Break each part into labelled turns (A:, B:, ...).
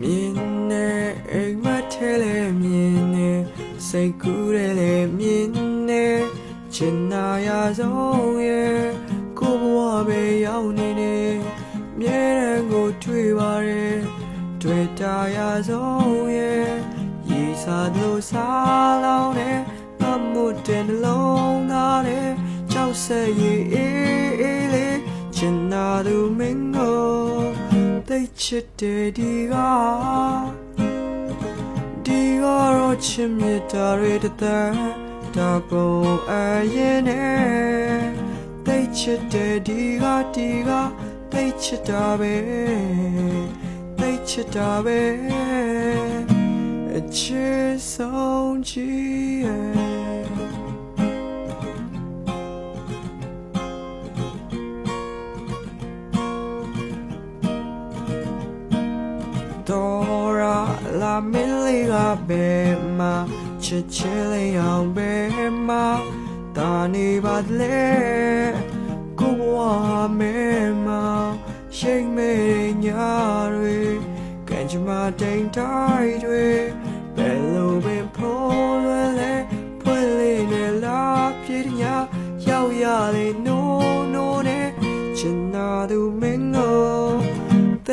A: မြင်နေအိမ်မထဲလဲမြင်နေစိတ်ကူးတယ်လဲမြင်နေချင်နာရဆုံးရဲ့ကိုဘဝပဲရောက်နေနေမြဲတမ်းကိုတွေ့ပါတယ်တွေ့တာရဆုံးရဲ့ရီစားလို့စားလောင်းနေမမှုတဲ့နှလုံးသားနဲ့ကြောက်ဆက်ရည်အေးအေးလေးချင်နာသူမင်းကိုသိ ချစ်တဲ့ဒီကဒီကတော့ချစ်မြတ်တာတွေတသက်တာပုံအရင်နဲ့သိချစ်တဲ့ဒီကဒီကသိချစ်တာပဲသိချစ်တာပဲအချစ်ဆုံးချစ်ရဲ့ တော်ရာလာမင်းလေးကဘယ်မှာချစ်ချစ်လေးအောင်ဘယ်မှာတာနေပါလေကိုဘဝမဲမှာရှိတ်မဲညာတွေကံကြမ္မာတိမ်တိုင်းတွေဘယ်လိုပင်ဖိုးလွယ်လဲဖွင့်လေးနဲ့လာပြေးညာရောက်ရလေနိုးနိုး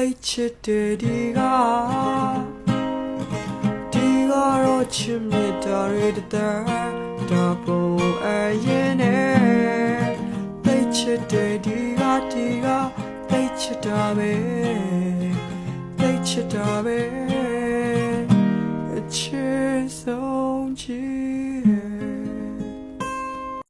A: သိချစ်တယ်ဒီကဒီကတော့ချစ်မြတ်တာရတဲ့တာပုံအရင်နဲ့သိချစ်တယ်ဒီကဒီကသိချစ်တာပဲသိချစ်တာပဲအချစ်ဆုံးချစ်